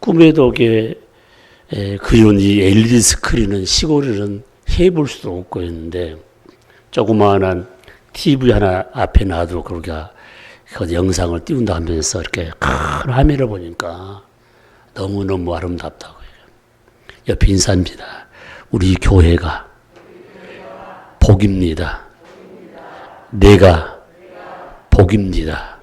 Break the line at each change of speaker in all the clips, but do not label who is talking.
꿈에도 게 그리운 이 LED 스크린은 시골에는 해볼 수도 없고 했는데 조그마한 TV 하나 앞에 놔두고 그러니까 그 영상을 띄운다 하면서 이렇게 큰 화면을 보니까 너무너무 아름답다고요. 옆에 인사입니다. 우리 교회가 복입니다. 내가 복입니다.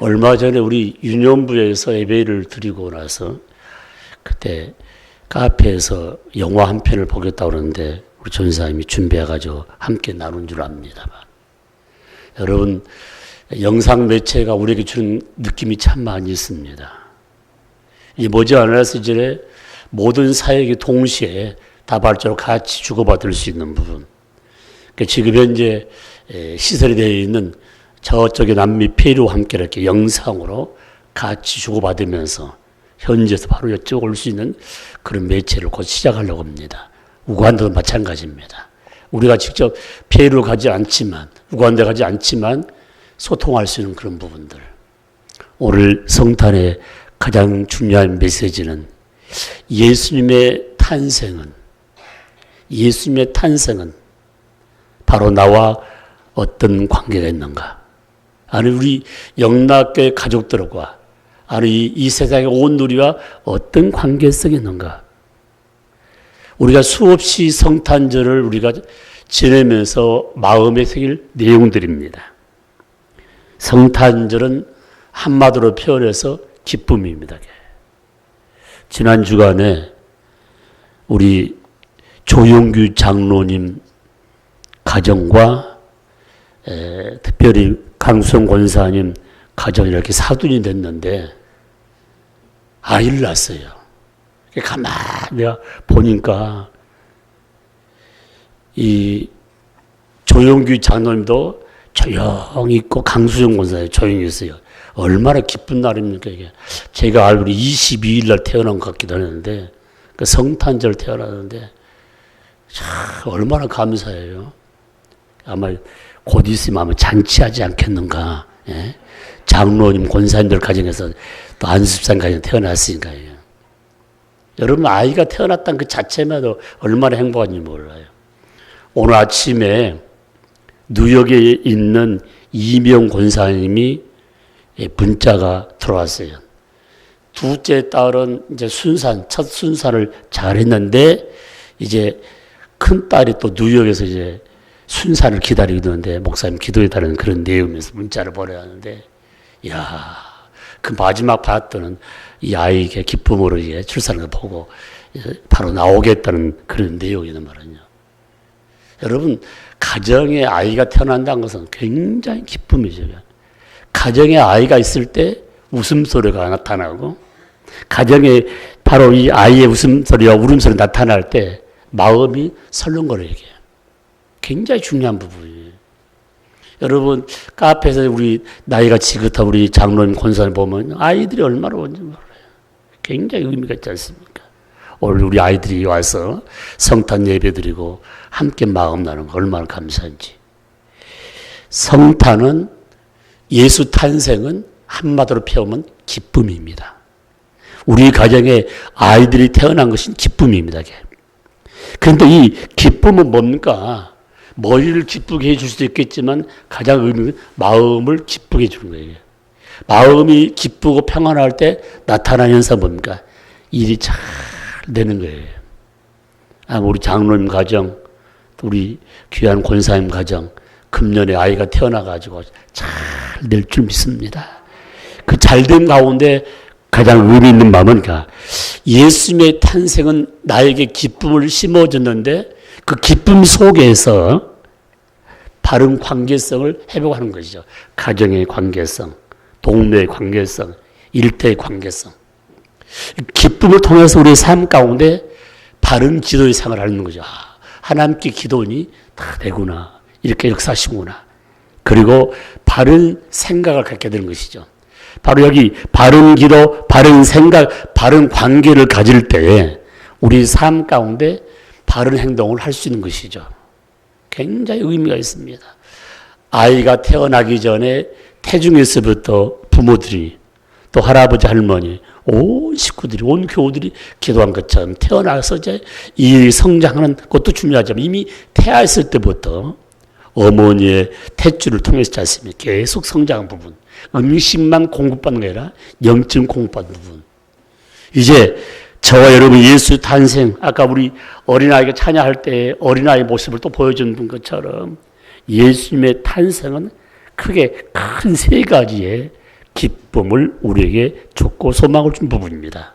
얼마 전에 우리 유년부에서 예배를 드리고 나서 그때 카페에서 영화 한 편을 보겠다고 그러는데 우리 전사님이 준비해가지고 함께 나눈 줄 압니다. 여러분, 영상 매체가 우리에게 주는 느낌이 참 많이 있습니다. 이 머지않아서 이제 모든 사역이 동시에 다발적으로 같이 주고받을 수 있는 부분. 그러니까 지금 현재 시설이 되어 있는 저쪽에 남미 페루 함께 이렇게 영상으로 같이 주고받으면서 현지에서 바로 여쭤 올 수 있는 그런 매체를 곧 시작하려고 합니다. 우간다도 마찬가지입니다. 우리가 직접 페루 가지 않지만, 우간다 가지 않지만 소통할 수 있는 그런 부분들. 오늘 성탄의 가장 중요한 메시지는 예수님의 탄생은, 예수님의 탄생은 바로 나와 어떤 관계가 있는가? 아니, 우리 영락교회 가족들과 아니, 이 세상의 온 누리와 어떤 관계성이 있는가? 우리가 수없이 성탄절을 우리가 지내면서 마음에 새길 내용들입니다. 성탄절은 한마디로 표현해서 기쁨입니다. 지난 주간에 우리 조용규 장로님 가정과 에, 특별히 강수영 권사님 가정이 이렇게 사돈이 됐는데 아이를 낳았어요. 가만히 내가 보니까 이 조용규 장로님도 조용히 있고 강수정 권사님 조용히 있어요. 얼마나 기쁜 날입니까 이게. 제가 알고 22일 날 태어난 것 같기도 하는데 그 성탄절 태어났는데 참 얼마나 감사해요. 아마 곧 있으면 아마 잔치하지 않겠는가. 예? 장로님, 권사님들 가정에서 또 안습산 가정 태어났으니까요. 여러분 아이가 태어났다는 그 자체만도 얼마나 행복한지 몰라요. 오늘 아침에 뉴욕에 있는 이명 권사님이 문자가 들어왔어요. 둘째 딸은 이제 순산, 첫 순산을 잘 했는데, 이제 큰 딸이 또 뉴욕에서 이제 순산을 기다리고 있는데, 목사님 기도해달라는 그런 내용에서 문자를 보내왔는데, 야, 그 마지막 봤던 이 아이에게 기쁨으로 이제 출산을 보고 바로 나오겠다는 그런 내용이란 말이요. 여러분, 가정에 아이가 태어난다는 것은 굉장히 기쁨이죠. 가정에 아이가 있을 때 웃음소리가 나타나고, 가정에 바로 이 아이의 웃음소리와 울음소리 나타날 때 마음이 설렁거려요. 굉장히 중요한 부분이에요. 여러분 카페에서 우리 나이가 지긋한 우리 장로님 권사님 보면 아이들이 얼마나 온지 몰라요. 굉장히 의미가 있지 않습니까? 오늘 우리 아이들이 와서 성탄 예배 드리고 함께 마음 나누는 거 얼마나 감사한지. 성탄은 예수 탄생은 한마디로 표하면 기쁨입니다. 우리 가정에 아이들이 태어난 것은 기쁨입니다. 그런데 이 기쁨은 뭡니까? 머리를 기쁘게 해줄 수도 있겠지만 가장 의미는 마음을 기쁘게 해주는 거예요. 마음이 기쁘고 평안할 때 나타나는 현상 뭡니까? 일이 잘 되는 거예요. 아, 우리 장로님 가정, 우리 귀한 권사님 가정, 금년에 아이가 태어나가지고 잘 될 줄 믿습니다. 그 잘된 가운데 가장 의미 있는 마음은 예수님의 탄생은 나에게 기쁨을 심어줬는데 그 기쁨 속에서 바른 관계성을 회복하는 것이죠. 가정의 관계성, 동네의 관계성, 일대의 관계성. 기쁨을 통해서 우리의 삶 가운데 바른 기도의 생활을 하는 거죠. 아, 하나님께 기도니 다 되구나. 이렇게 역사하시구나. 그리고 바른 생각을 갖게 되는 것이죠. 바로 여기 바른 기도, 바른 생각, 바른 관계를 가질 때에 우리 삶 가운데 바른 행동을 할 수 있는 것이죠. 굉장히 의미가 있습니다. 아이가 태어나기 전에 태중에서부터 부모들이 또 할아버지 할머니 온 식구들이, 온 교우들이 기도한 것처럼 태어나서 이제 이 성장하는 것도 중요하지만 이미 태아했을 때부터 어머니의 탯줄을 통해서 지 않습니까? 계속 성장한 부분. 음식만 공급받는 게 아니라 영적 공급받는 부분. 이제 저와 여러분 예수 탄생, 아까 우리 어린아이가 찬양할 때 어린아이 모습을 또 보여준 것처럼 예수님의 탄생은 크게 큰 세 가지의 기쁨을 우리에게 줬고 소망을 준 부분입니다.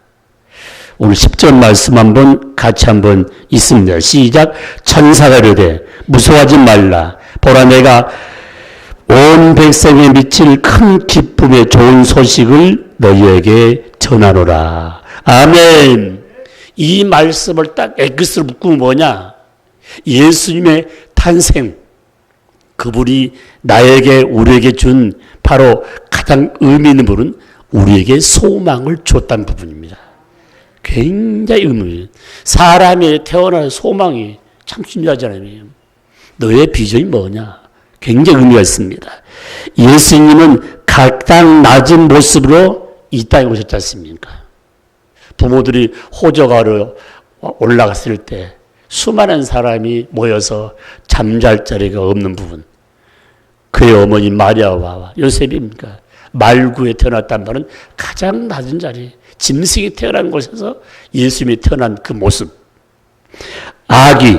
오늘 10절 말씀 한번 같이 한번 있습니다. 시작. 천사가 이르되 무서워하지 말라. 보라 내가 온 백성에 미칠 큰 기쁨의 좋은 소식을 너희에게 전하노라. 아멘. 이 말씀을 딱 엑스로 묶으면 뭐냐? 예수님의 탄생. 그분이 나에게, 우리에게 준 바로 가장 의미 있는 부분은 우리에게 소망을 줬다는 부분입니다. 굉장히 의미 사람이 태어난 소망이 참 중요하잖아요. 너의 비전이 뭐냐? 굉장히 의미가 있습니다. 예수님은 가장 낮은 모습으로 이 땅에 오셨지 않습니까? 부모들이 호적하러 올라갔을 때 수많은 사람이 모여서 잠잘 자리가 없는 부분. 그의 어머니 마리아와 요셉입니까? 말구에 태어났단 말은 가장 낮은 자리, 짐승이 태어난 곳에서 예수님이 태어난 그 모습. 아기,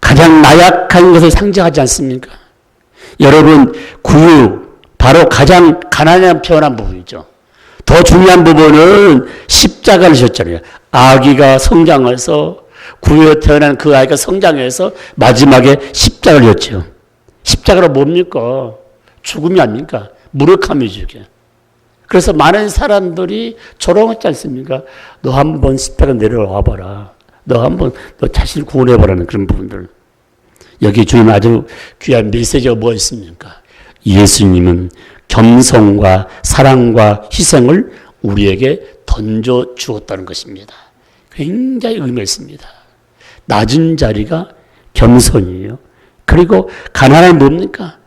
가장 나약한 것을 상징하지 않습니까? 여러분, 구유, 바로 가장 가난한 표현한 부분이죠. 더 중요한 부분은 십자가를 졌잖아요. 아기가 성장해서 구유에 태어난 그 아이가 성장해서 마지막에 십자가를 졌죠. 십자가로 뭡니까? 죽음이 아닙니까? 무력함이죠, 이게. 그래서 많은 사람들이 조롱했지 않습니까? 너 한번 십자가 내려와 봐라. 너 한번 너 자신을 구원해 보라는 그런 부분들. 여기 주님 아주 귀한 메시지가 뭐 있습니까? 예수님은 겸손과 사랑과 희생을 우리에게 던져 주었다는 것입니다. 굉장히 의미 있습니다. 낮은 자리가 겸손이에요. 그리고 가난한 뭡니까?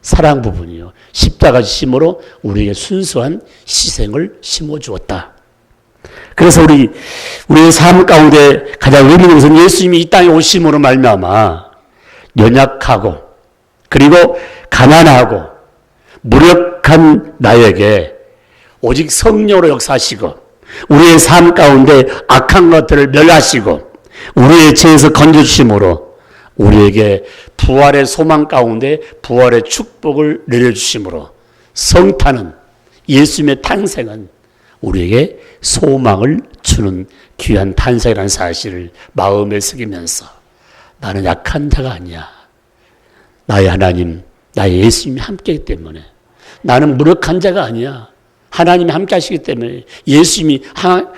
사랑 부분이요. 십자가 심으로 우리에게 순수한 희생을 심어 주었다. 그래서 우리 우리의 삶 가운데 가장 의미 있는 것은 예수님이 이 땅에 오심으로 말미암아 연약하고 그리고 가난하고 무력한 나에게 오직 성령으로 역사하시고 우리의 삶 가운데 악한 것들을 멸하시고 우리의 죄에서 건져주심으로 우리에게 부활의 소망 가운데 부활의 축복을 내려주심으로 성탄은 예수님의 탄생은 우리에게 소망을 주는 귀한 탄생이라는 사실을 마음에 새기면서 나는 약한 자가 아니야. 나의 하나님, 나의 예수님이 함께이기 때문에 나는 무력한 자가 아니야. 하나님이 함께 하시기 때문에 예수님이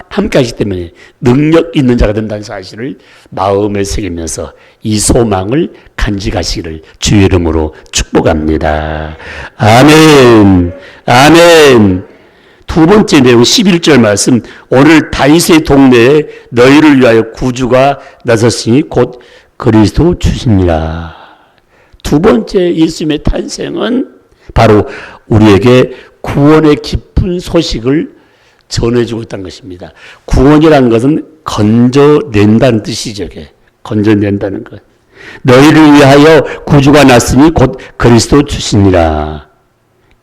함께 하시기 때문에 능력 있는 자가 된다는 사실을 마음에 새기면서 이 소망을 간직하시기를 주의 이름으로 축복합니다. 아멘. 아멘. 두 번째 내용 11절 말씀 오늘 다윗의 동네에 너희를 위하여 구주가 나섰으니 곧 그리스도 주시니라. 두 번째 예수님의 탄생은 바로 우리에게 구원의 깊은 소식을 전해주고 있다는 것입니다. 구원이라는 것은 건져낸다는 뜻이죠. 건져낸다는 것. 너희를 위하여 구주가 났으니 곧 그리스도 주시니라.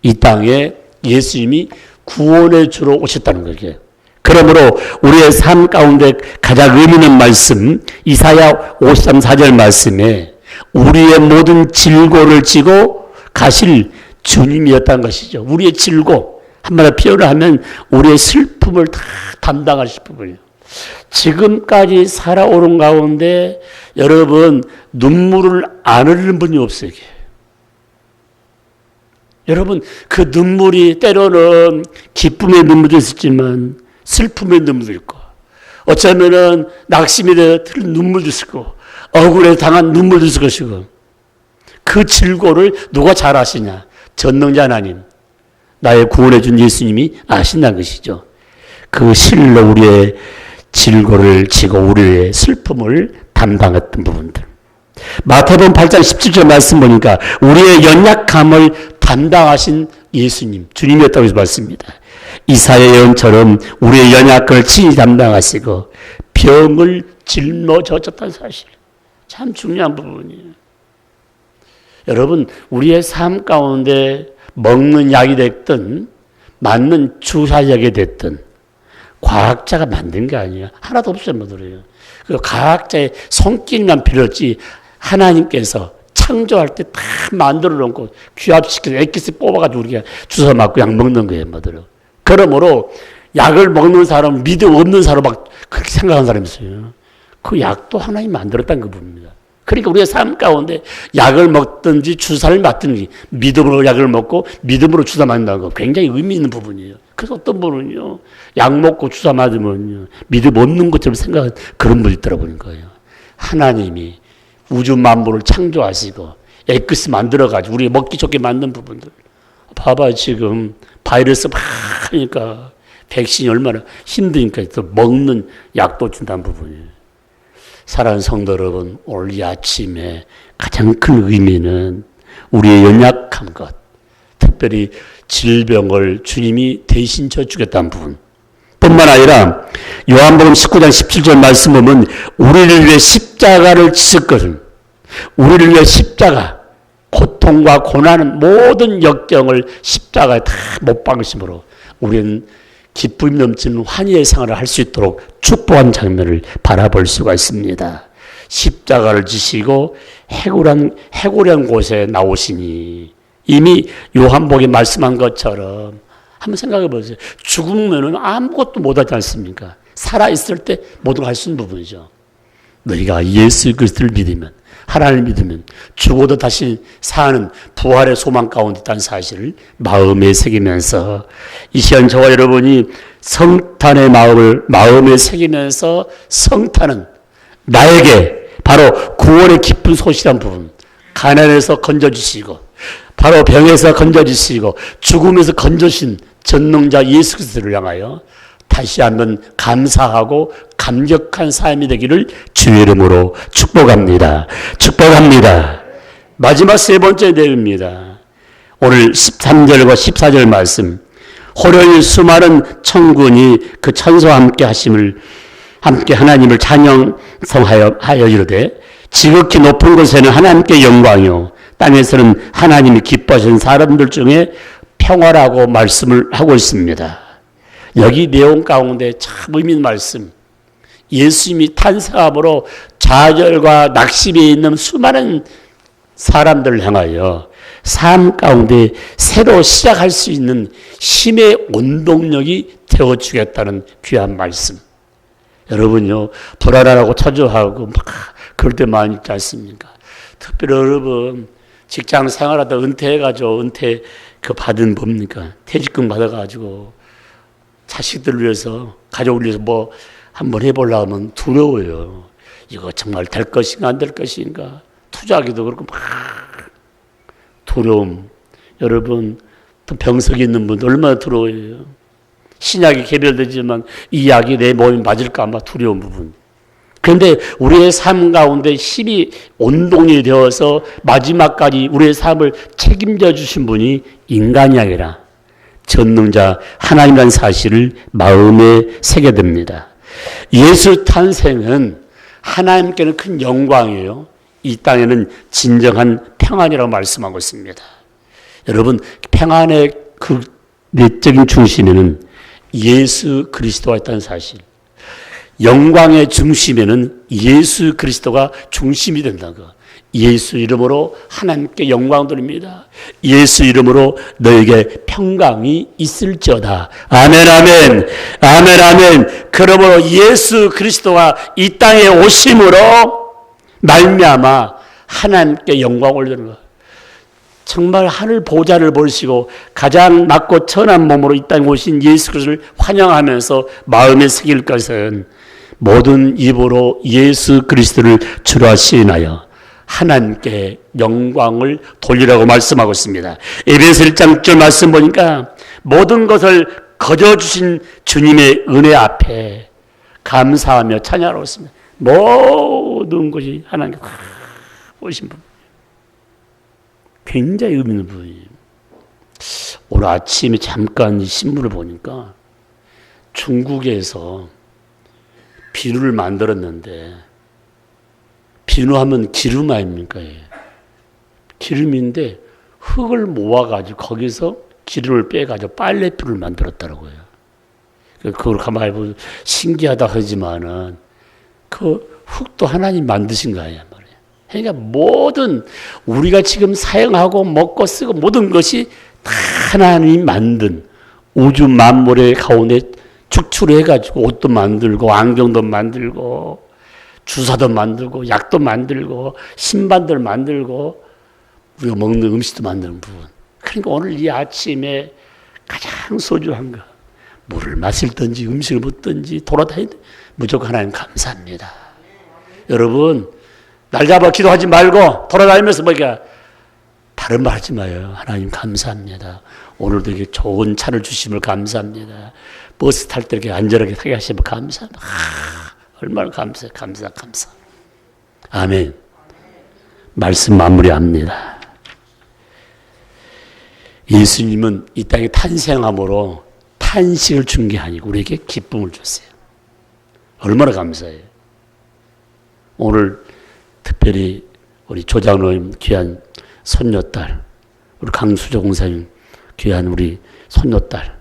이 땅에 예수님이 구원의 주로 오셨다는 거예요. 그러므로 우리의 삶 가운데 가장 의미 있는 말씀, 이사야 53, 4절 말씀에 우리의 모든 질고를 지고 가실 주님이었다는 것이죠. 우리의 질고, 한마디로 표현을 하면 우리의 슬픔을 다 담당하실 부분이에요. 지금까지 살아오는 가운데 여러분 눈물을 안 흘리는 분이 없어요. 여러분 그 눈물이 때로는 기쁨의 눈물도 있었지만 슬픔의 눈물도 있고 어쩌면은 낙심이 되어 눈물도 있을 거 억울해 당한 눈물도 있을 것이고 그 질고를 누가 잘 아시냐 전능자 하나님, 나의 구원해 준 예수님이 아신다는 것이죠. 그 실로 우리의 질고를 지고 우리의 슬픔을 담당했던 부분들. 마태복음 8장 17절 말씀 보니까 우리의 연약함을 담당하신 예수님, 주님이었다고 해서 말씀입니다. 이사의 예언처럼 우리의 연약을 친히 담당하시고 병을 짊어졌다는 사실. 참 중요한 부분이에요. 여러분, 우리의 삶 가운데 먹는 약이 됐든, 맞는 주사약이 됐든, 과학자가 만든 게 아니에요. 하나도 없어요, 뭐들어요. 그 과학자의 손길만 필요했지, 하나님께서 창조할 때 다 만들어 놓고 귀합시켜서 액기스 뽑아가지고 우리가 주사 맞고 약 먹는 거예요, 뭐들어. 그러므로 약을 먹는 사람, 믿음 없는 사람 막 그렇게 생각하는 사람이 있어요. 그 약도 하나님 만들었다는 거 봅니다. 그러니까 우리의 삶 가운데 약을 먹든지 주사를 맞든지 믿음으로 약을 먹고 믿음으로 주사 맞는다는 거 굉장히 의미 있는 부분이에요. 그래서 어떤 분은요, 약 먹고 주사 맞으면요, 믿음 없는 것처럼 생각하는 그런 분이 있더라고요. 하나님이 우주 만물을 창조하시고 에크스 만들어가지고 우리 먹기 좋게 만든 부분들. 봐봐, 지금 바이러스 막 하니까 백신이 얼마나 힘드니까 또 먹는 약도 준다는 부분이에요. 사랑하는 성도 여러분, 오늘 이 아침에 가장 큰 의미는 우리의 연약한 것, 특별히 질병을 주님이 대신 져주겠다는 부분. 뿐만 아니라 요한복음 19장 17절 말씀 보면 우리를 위해 십자가를 지셨거든. 우리를 위해 십자가, 고통과 고난은 모든 역경을 십자가에 다 못 박으심으로 우리는 기쁨이 넘치는 환희의 생활을 할 수 있도록 축복한 장면을 바라볼 수가 있습니다. 십자가를 지시고 해골한, 해골한 곳에 나오시니 이미 요한복이 말씀한 것처럼 한번 생각해 보세요. 죽으면 아무것도 못하지 않습니까? 살아있을 때걸할수 있는 부분이죠. 너희가 예수 그리스도를 믿으면 하나님을 믿으면 죽어도 다시 사는 부활의 소망 가운데 있다는 사실을 마음에 새기면서 이 시간 저와 여러분이 성탄의 마음을 마음에 새기면서 성탄은 나에게 바로 구원의 기쁜 소식이란 부분 가난에서 건져주시고 바로 병에서 건져주시고 죽음에서 건져신 전능자 예수 그리스도를 향하여 다시 한번 감사하고 감격한 삶이 되기를 주의 이름으로 축복합니다. 축복합니다. 마지막 세 번째 내용입니다. 오늘 13절과 14절 말씀. 호련히 수많은 천군이 그 천사와 함께 하심을 함께 하나님을 찬양성하여 하여 이르되 지극히 높은 곳에는 하나님께 영광이요 땅에서는 하나님이 기뻐하신 사람들 중에 평화라고 말씀을 하고 있습니다. 여기 내용 가운데 참 의미 있는 말씀. 예수님이 탄생함으로 좌절과 낙심에 있는 수많은 사람들을 향하여 삶 가운데 새로 시작할 수 있는 힘의 원동력이 되어주겠다는 귀한 말씀. 여러분요, 불안하고 초조하고 막 그럴 때 많이 있지 않습니까? 특별히 여러분, 직장 생활하다 은퇴해가지고 은퇴 그 받은 뭡니까? 퇴직금 받아가지고 자식들을 위해서, 가족을 위해서 뭐 한번 해보려고 하면 두려워요. 이거 정말 될 것인가 안 될 것인가. 투자하기도 그렇고 막 두려움. 여러분, 또 병석이 있는 분들 얼마나 두려워요. 신약이 개별되지만 이 약이 내 몸에 맞을까 아마 두려운 부분. 그런데 우리의 삶 가운데 힘이 온동이 되어서 마지막까지 우리의 삶을 책임져 주신 분이 인간이 아니라 전능자 하나님이라는 사실을 마음에 새게 됩니다. 예수 탄생은 하나님께는 큰 영광이에요. 이 땅에는 진정한 평안이라고 말씀하고 있습니다. 여러분, 평안의 그 내적인 중심에는 예수 그리스도가 있다는 사실. 영광의 중심에는 예수 그리스도가 중심이 된다는 거. 예수 이름으로 하나님께 영광 돌립니다. 예수 이름으로 너에게 평강이 있을지어다. 아멘, 아멘, 아멘, 아멘. 그러므로 예수 그리스도가 이 땅에 오심으로 말미암아 하나님께 영광 올리는 것. 정말 하늘 보좌를 보시고 가장 낮고 천한 몸으로 이 땅에 오신 예수 그리스도를 환영하면서 마음에 새길 것은 모든 입으로 예수 그리스도를 주라 시인하여 하나님께 영광을 돌리라고 말씀하고 있습니다. 에베소 1장 1절 말씀 보니까 모든 것을 거저 주신 주님의 은혜 앞에 감사하며 찬양하고 있습니다. 모든 것이 하나님 오신 분. 굉장히 의미 있는 분이에요. 오늘 아침에 잠깐 신문을 보니까 중국에서 비누를 만들었는데 비누하면 기름 아닙니까? 예. 기름인데 흙을 모아가지고 거기서 기름을 빼가지고 빨래비누를 만들었더라고요. 그- 그걸 가만히 보면 신기하다 하지만은 그 흙도 하나님 만드신 거예요. 말이에요. 그러니까 모든 우리가 지금 사용하고 먹고 쓰고 모든 것이 다 하나님이 만든 우주 만물의 가운데 축출해가지고 옷도 만들고 안경도 만들고 주사도 만들고 약도 만들고 신반들 만들고 우리가 먹는 음식도 만드는 부분. 그러니까 오늘 이 아침에 가장 소중한 거 물을 마실든지 음식을 먹든지 돌아다니든 무조건 하나님 감사합니다. 여러분 날 잡아 기도하지 말고 돌아다니면서 뭐가 다른 말 하지 마요. 하나님 감사합니다. 오늘도 이렇게 좋은 차를 주심을 감사합니다. 버스 탈 때 이렇게 안전하게 타게 하시면 감사합니다. 아, 얼마나 감사, 감사, 감사. 아멘. 말씀 마무리합니다. 예수님은 이 땅에 탄생함으로 탄식을 준 게 아니고 우리에게 기쁨을 줬어요. 얼마나 감사해요. 오늘 특별히 우리 조장로님 귀한 손녀딸, 우리 강수조 공사님 귀한 우리 손녀딸,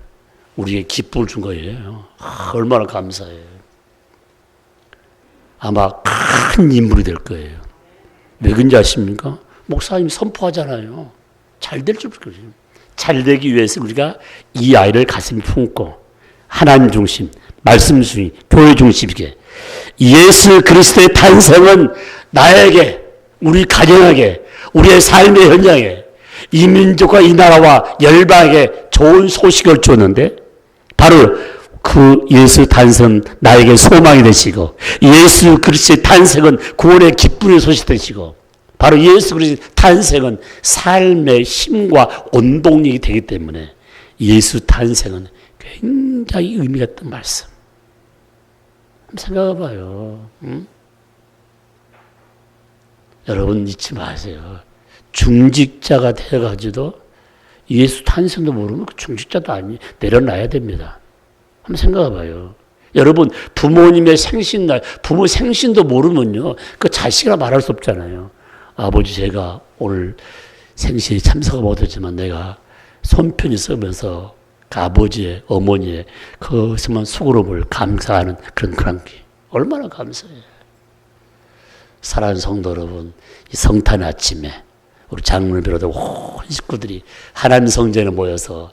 우리에게 기쁨을 준 거예요. 아, 얼마나 감사해요. 아마 큰 인물이 될 거예요. 왜 그런지 아십니까? 목사님 선포하잖아요. 잘 될줄 거예요. 잘 되기 위해서 우리가 이 아이를 가슴에 품고 하나님 중심, 말씀 중심, 교회 중심이게 예수 그리스도의 탄생은 나에게, 우리 가정에게, 우리의 삶의 현장에 이 민족과 이 나라와 열방에게 좋은 소식을 줬는데 바로 그 예수 탄생 나에게 소망이 되시고 예수 그리스도의 탄생은 구원의 기쁨의 소식 되시고 바로 예수 그리스도의 탄생은 삶의 힘과 원동력이 되기 때문에 예수 탄생은 굉장히 의미가 있던 말씀. 생각해 봐요. 응? 여러분 잊지 마세요. 중직자가 되어가지고 예수 탄생도 모르면 그 중직자도 아니 내려놔야 됩니다. 한번 생각해 봐요. 여러분 부모님의 생신날 부모 생신도 모르면요 그 자식이라 말할 수 없잖아요. 아버지 제가 오늘 생신에 참석 못했지만 내가 손편히 쓰면서 그 아버지의 어머니의 그 정말 수고로움을 감사하는 그런 그런 게 얼마나 감사해요. 사랑하는 성도 여러분, 이 성탄 아침에 우리 장로를 비롯한 온 식구들이 하나님 성전에 모여서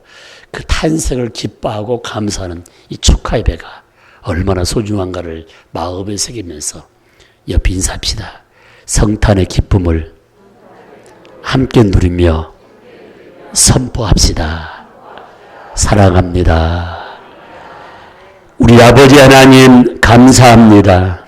그 탄생을 기뻐하고 감사하는 이 축하의 배가 얼마나 소중한가를 마음에 새기면서 옆 인사합시다. 성탄의 기쁨을 함께 누리며 선포합시다. 사랑합니다. 우리 아버지 하나님 감사합니다.